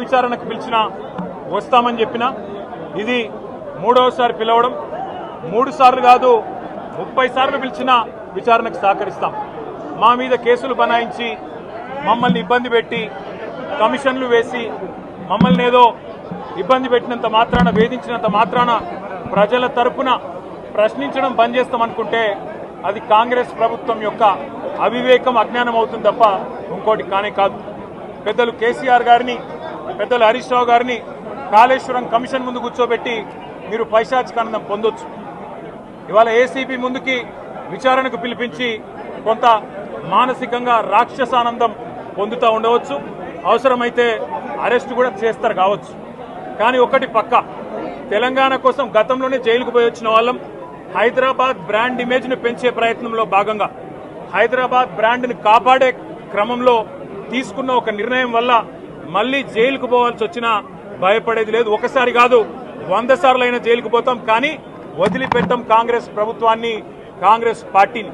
విచారణకు పిలిచిన వస్తామని చెప్పిన ఇది మూడవసారి పిలవడం మూడు సార్లు కాదు ముప్పై సార్లు పిలిచినా విచారణకు సహకరిస్తాం. మా మీద కేసులు బనాయించి మమ్మల్ని ఇబ్బంది పెట్టి కమిషన్లు వేసి మమ్మల్ని ఏదో ఇబ్బంది పెట్టినంత మాత్రాన వేధించినంత మాత్రాన ప్రజల తరపున ప్రశ్నించడం బంద్ చేస్తామనుకుంటే అది కాంగ్రెస్ ప్రభుత్వం యొక్క అవివేకం అజ్ఞానం అవుతుంది తప్ప ఇంకోటి కానే కాదు. పెద్దలు కేసీఆర్ గారిని పెద్దలు హరీష్ రావు గారిని కాళేశ్వరం కమిషన్ ముందు కూర్చోబెట్టి మీరు పైశాచికానందం పొందొచ్చు. ఇవాళ ఏసీపీ ముందుకి విచారణకు పిలిపించి కొంత మానసికంగా రాక్షసానందం పొందుతూ ఉండవచ్చు. అవసరమైతే అరెస్ట్ కూడా చేస్తారు కావచ్చు. కానీ ఒకటి పక్క తెలంగాణ కోసం గతంలోనే జైలుకు పోయి వచ్చిన వాళ్ళం హైదరాబాద్ బ్రాండ్ ఇమేజ్ను పెంచే ప్రయత్నంలో భాగంగా హైదరాబాద్ బ్రాండ్ని కాపాడే క్రమంలో తీసుకున్న ఒక నిర్ణయం వల్ల మళ్ళీ జైలుకు పోవాల్సి వచ్చినా భయపడేది లేదు. ఒకసారి కాదు వంద సార్లు అయినా జైలుకు పోతాం కానీ వదిలిపెట్టాం కాంగ్రెస్ ప్రభుత్వాన్ని కాంగ్రెస్ పార్టీని.